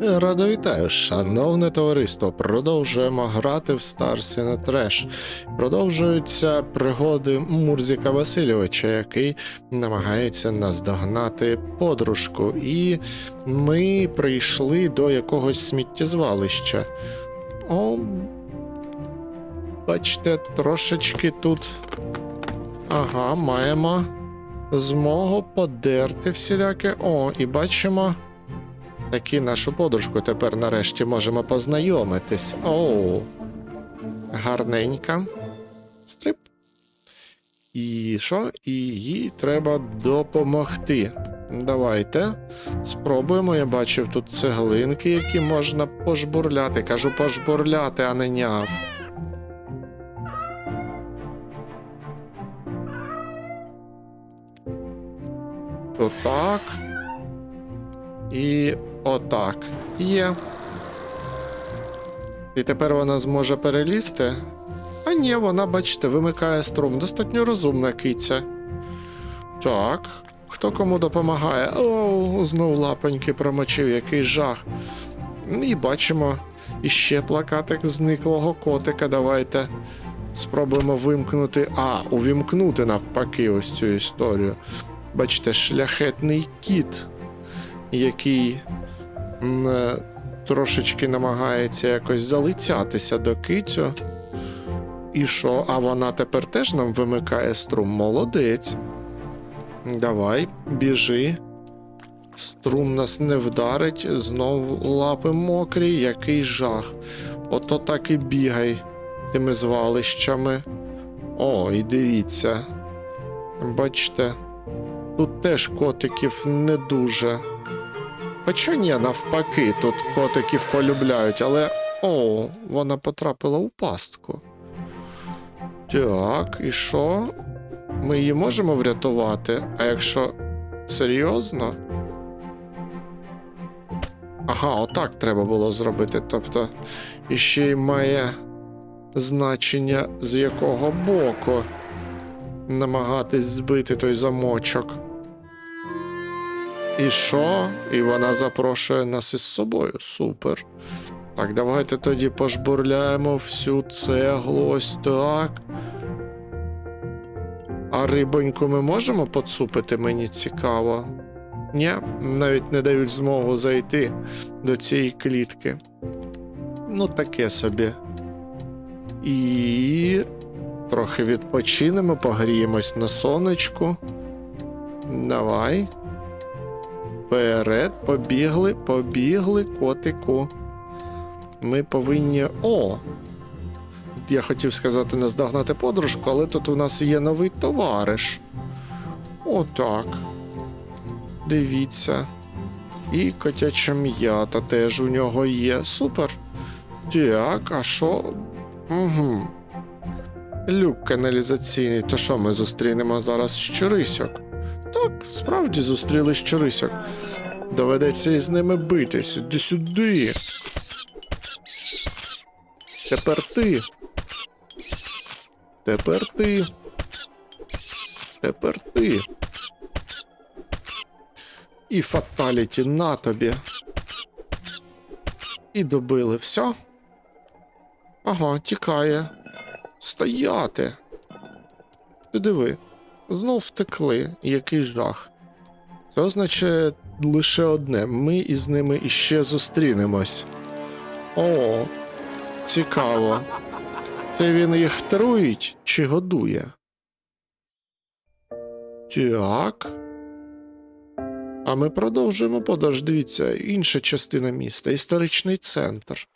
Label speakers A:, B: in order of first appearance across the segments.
A: Радо вітаю, шановне товариство. Продовжуємо грати в Star Cine Trash. Продовжуються пригоди Мурзіка Васильовича, який намагається наздогнати подружку. І ми прийшли до якогось сміттєзвалища. О, бачите, трошечки тут. Ага, маємо змогу подерти всіляке. О, і бачимо. Таки нашу подружку тепер нарешті можемо познайомитись. Оу. Гарненька. Стрип. І що? І їй треба допомогти. Давайте спробуємо. Я бачив тут цеглинки, які можна пожбурляти. Кажу пожбурляти, а не няв. Отак. І отак. Є. І тепер вона зможе перелізти. А ні, вона, бачите, вимикає струм. Достатньо розумна киця. Так. Хто кому допомагає? О, знов лапоньки промочив, який жах. І бачимо іще плакатик зниклого котика. Давайте спробуємо вимкнути. А, увімкнути навпаки ось цю історію. Бачите, шляхетний кіт який е, трошечки намагається якось залицятися до кицю. І що? А вона тепер теж нам вимикає струм. Молодець. Давай, біжи. Струм нас не вдарить, знов лапи мокрі, який жах. Ото так і бігай тими звалищами. О, і дивіться. Бачите, тут теж котиків не дуже. Хоча ні, навпаки, тут котиків полюбляють, але. О, вона потрапила у пастку. Так, і що? Ми її можемо врятувати? А якщо серйозно? Ага, отак треба було зробити. Тобто, іще й має значення, з якого боку намагатись збити той замочок. І що? І вона запрошує нас із собою. Супер. Так, давайте тоді пожбурляємо всю цеглу ось так. А рибоньку ми можемо поцупити, мені цікаво. Ні, навіть не дають змогу зайти до цієї клітки. Ну, таке собі. І трохи відпочинемо, погріємось на сонечку. Давай. Вперед, побігли, побігли, котику. Ми повинні. О! Я хотів сказати наздогнати подружку, але тут у нас є новий товариш. Отак. Дивіться. І котяча м'ята теж у нього є. Супер. Так, а що? Угу. Люк каналізаційний, то що ми зустрінемо зараз щурисьок? Справді зустріли щурисьок. Доведеться із ними битись. Іди сюди. Тепер ти. Тепер ти. Тепер ти. І фаталіті на тобі. І добили все. Ага, тікає. Стояти. Ти диви. Знов втекли. Який жах. Це означає лише одне: ми із ними іще зустрінемось. О, цікаво. Це він їх труїть чи годує? Так. А ми продовжуємо подорож. Дивіться, інша частина міста, історичний центр.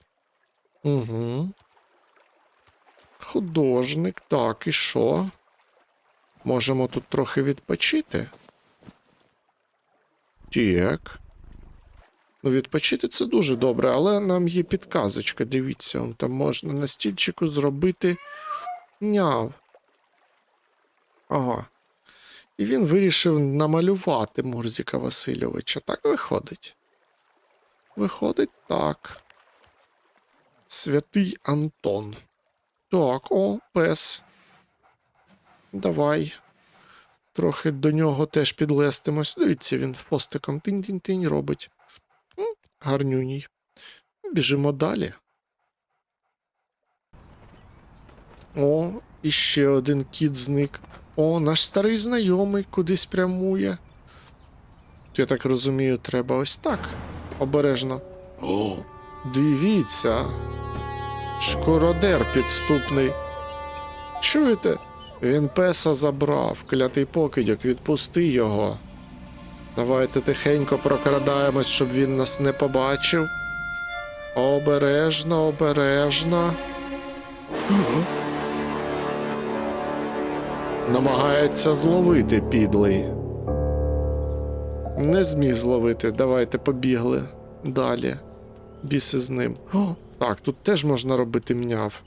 A: Угу. Художник, так, і що? Можемо тут трохи відпочити. Так. Ну, відпочити це дуже добре, але нам є підказочка. Дивіться, там можна на стільчику зробити няв. Ага. І він вирішив намалювати Мурзіка Васильовича. Так виходить? Виходить так. Святий Антон. Так, о, пес. Давай. трохи до нього теж підлестимось. Дивіться, він фостиком тинь-тинь-тинь робить. Гарнюній. Біжимо далі. О, і ще один кіт зник. О, наш старий знайомий кудись прямує. Я так розумію, треба ось так. Обережно. О, дивіться. Шкородер підступний. Чуєте? Він песа забрав, клятий покидьок, відпусти його. Давайте тихенько прокрадаємось, щоб він нас не побачив. Обережно, обережно. Намагається зловити підлий. Не зміг зловити. Давайте побігли далі. Біси з ним. О, так, тут теж можна робити мняв.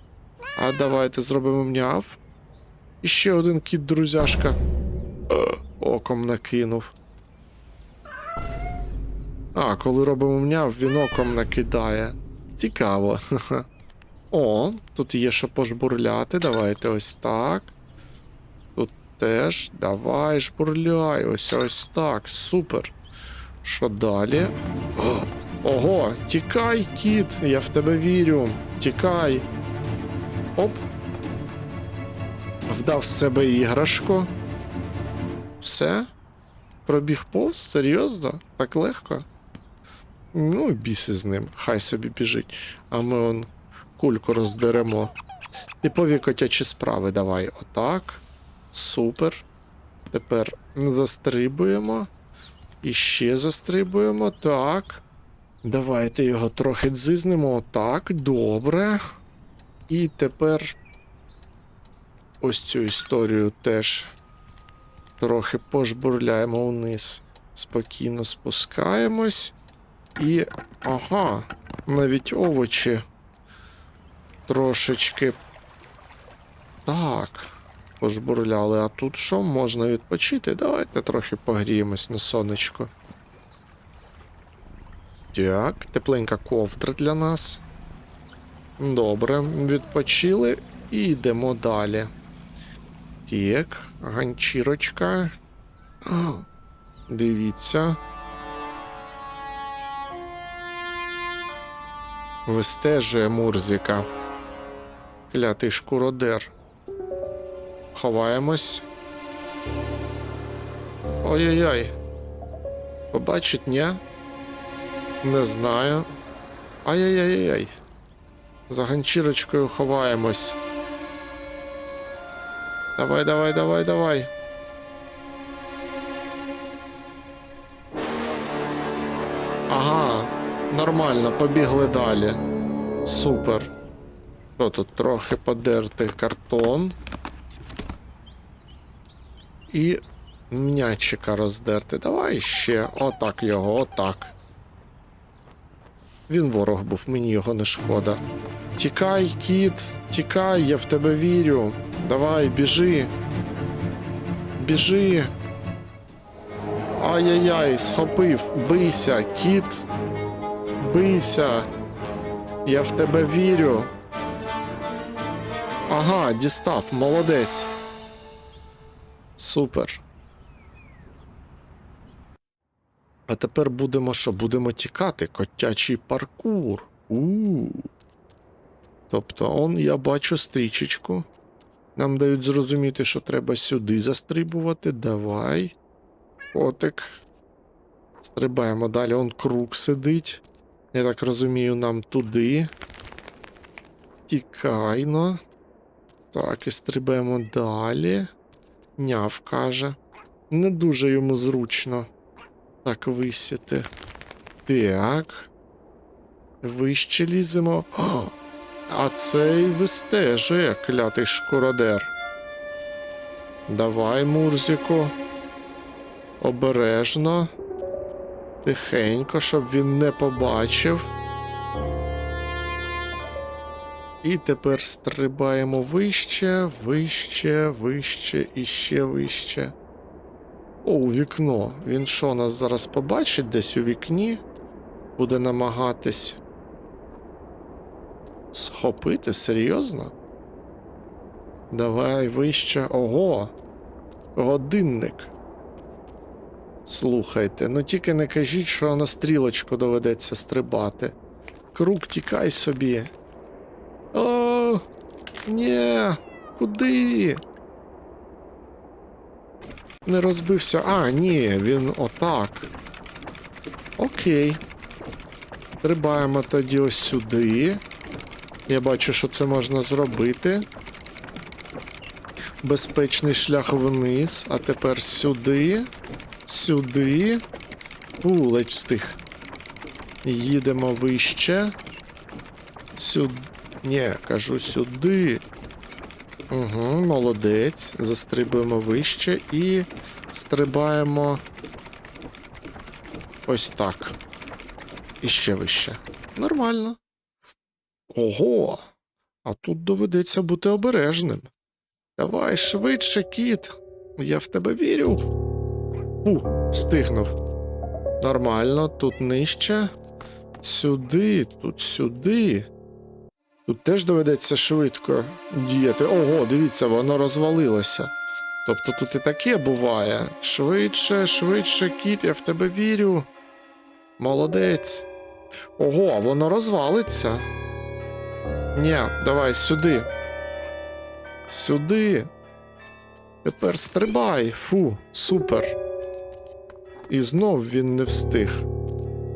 A: А давайте зробимо мняв. І ще один кіт друзяшка. Е, оком накинув. А, коли робимо мняв, він оком накидає. Цікаво. О, тут є що пожбурляти. Давайте ось так. Тут теж. Давай жбурляй. Ось ось так. Супер. Що далі? О, ого, тікай, кіт, я в тебе вірю. Тікай. Оп. Вдав з себе іграшку. Все? Пробіг повз? Серйозно? Так легко? Ну, біси з ним. Хай собі біжить. А ми он кульку роздеремо. Типові котячі справи давай. Отак. Супер. Тепер застрибуємо. І ще застрибуємо. Так. Давайте його трохи дзизнемо. Отак. Добре. І тепер ось цю історію теж трохи пожбурляємо вниз. Спокійно спускаємось. І. Ага, навіть овочі. Трошечки. Так. Пожбурляли. А тут що? Можна відпочити? Давайте трохи погріємось на сонечко. Так, тепленька ковдра для нас. Добре, відпочили і йдемо далі. Так, ганчірочка. Дивіться. Вистежує Мурзіка. Клятий шкуродер. Ховаємось. Ой-ой-ой. Побачить, ні? Не знаю. Ай-яй-яй-яй. За ганчірочкою ховаємось. Давай, давай, давай, давай. Ага, нормально, побігли далі. Супер. Що тут трохи подертий картон. І м'ячика роздерти. Давай ще. Отак його, отак. Він ворог був, мені його не шкода. Тікай, кіт, тікай, я в тебе вірю. Давай, біжи. Біжи. Ай-яй-яй, схопив. Бийся, кіт. Бийся. Я в тебе вірю. Ага, дістав, молодець. Супер. А тепер будемо що? Будемо тікати. Котячий паркур. у Тобто, он я бачу стрічечку. Нам дають зрозуміти, що треба сюди застрибувати. Давай. Котик. Стрибаємо далі. Он круг сидить. Я так розумію, нам туди. Тікайно. Так, і стрибаємо далі. Няв каже. Не дуже йому зручно так висіти. Так. Вище ліземо. О, а цей вистежує клятий шкуродер. Давай, Мурзіку. Обережно. Тихенько, щоб він не побачив. І тепер стрибаємо вище, вище, вище і ще вище. О, вікно. Він що, нас зараз побачить десь у вікні? Буде намагатись схопити? Серйозно? Давай вище. Ого. Годинник. Слухайте, ну тільки не кажіть, що на стрілочку доведеться стрибати. Круг тікай собі. О, ні, куди? Не розбився. А, ні, він отак. Окей. Стрибаємо тоді ось сюди. Я бачу, що це можна зробити. Безпечний шлях вниз, а тепер сюди. Сюди. У, ледь встиг. Їдемо вище. Сюди. Ні, кажу сюди. Угу, молодець. Застрибуємо вище і стрибаємо ось так. І ще вище. Нормально. Ого. А тут доведеться бути обережним. Давай швидше, кіт. Я в тебе вірю. Фу, встигнув. Нормально, тут нижче. Сюди, тут сюди. Тут теж доведеться швидко діяти. Ого, дивіться, воно розвалилося. Тобто тут і таке буває. Швидше, швидше, кіт, я в тебе вірю. Молодець. Ого, воно розвалиться. Ні, давай сюди. Сюди. Тепер стрибай. Фу, супер. І знов він не встиг.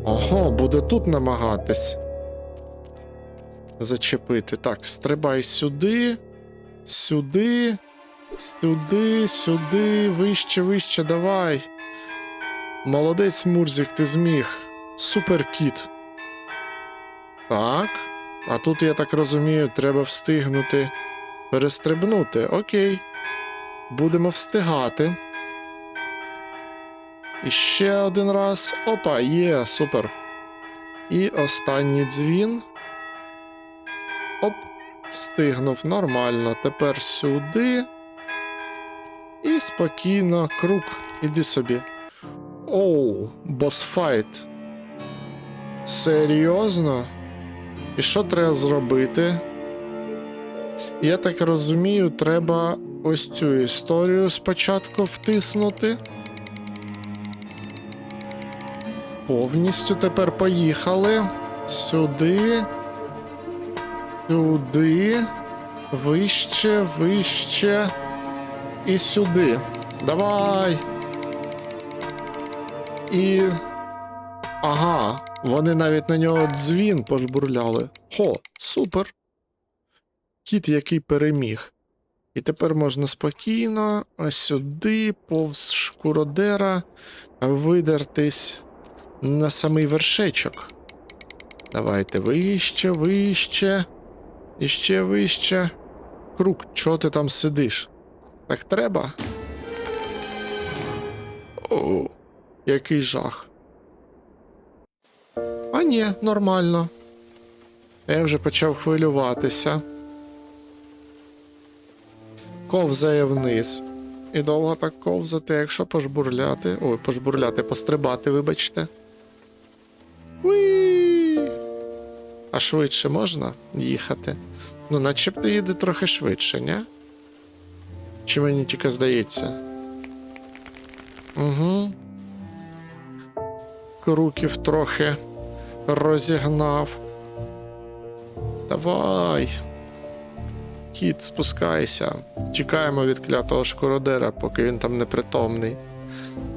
A: Ого, буде тут намагатись. Зачепити. Так, стрибай сюди. Сюди. Сюди, сюди, вище, вище, давай. Молодець, Мурзик, ти зміг. Супер кіт. Так. А тут, я так розумію, треба встигнути перестрибнути. Окей. Будемо встигати. І ще один раз. Опа, є, супер. І останній дзвін. Оп, встигнув нормально. Тепер сюди. І спокійно, круг, іди собі. Оу, босфайт. Серйозно? І що треба зробити? Я так розумію, треба ось цю історію спочатку втиснути. Повністю тепер поїхали. Сюди. Сюди. Вище, вище. І сюди. Давай. І. Ага, вони навіть на нього дзвін пожбурляли. Хо, супер. Кіт, який переміг. І тепер можна спокійно ось сюди, повз шкуродера, видертись на самий вершечок. Давайте вище, вище. І ще вище. Круг, чого ти там сидиш? Так треба? О, який жах. А ні, нормально. Я вже почав хвилюватися. Ковзає вниз. І довго так ковзати, якщо пожбурляти. Ой, пожбурляти, пострибати, вибачте. Уі! А швидше можна їхати? Ну, начебто їде трохи швидше, ні? Чи мені тільки здається? Угу. Круків трохи розігнав. Давай. Кіт, спускайся. Чекаємо від клятого шкуродера, поки він там непритомний.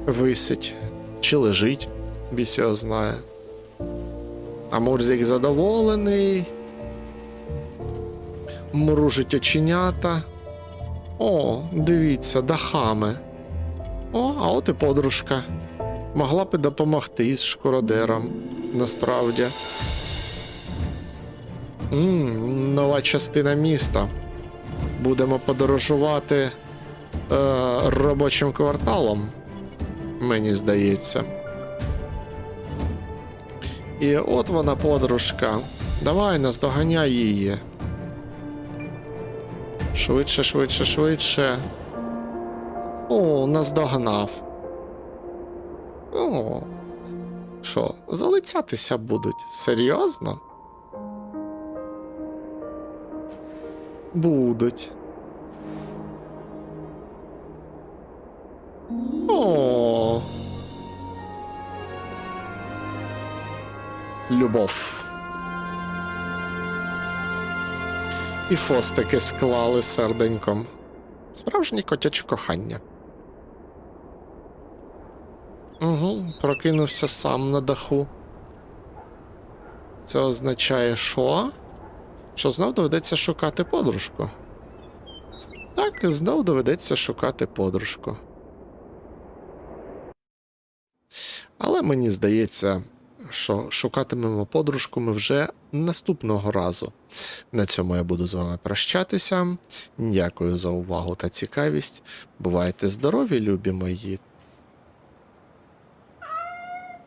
A: Висить. Чи лежить, біс знає. А Мурзик задоволений. Мружить оченята. О, дивіться, дахами. О, а от і подружка. Могла б і допомогти із шкуродером. Насправді. М, нова частина міста. Будемо подорожувати е, робочим кварталом. Мені здається. І от вона, подружка. Давай наздоганяй її. Швидше, швидше, швидше. О, наздогнав. О. Що, залицятися будуть? Серйозно? Будуть. О. Любов. І фостики склали серденьком. Справжнє котяче кохання. Угу, прокинувся сам на даху. Це означає, що? Що знов доведеться шукати подружку. Так, знов доведеться шукати подружку. Але мені здається, що шукатимемо подружку ми вже наступного разу. На цьому я буду з вами прощатися. Дякую за увагу та цікавість. Бувайте здорові, любі мої.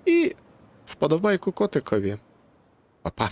A: І вподобайку котикові. Па-па.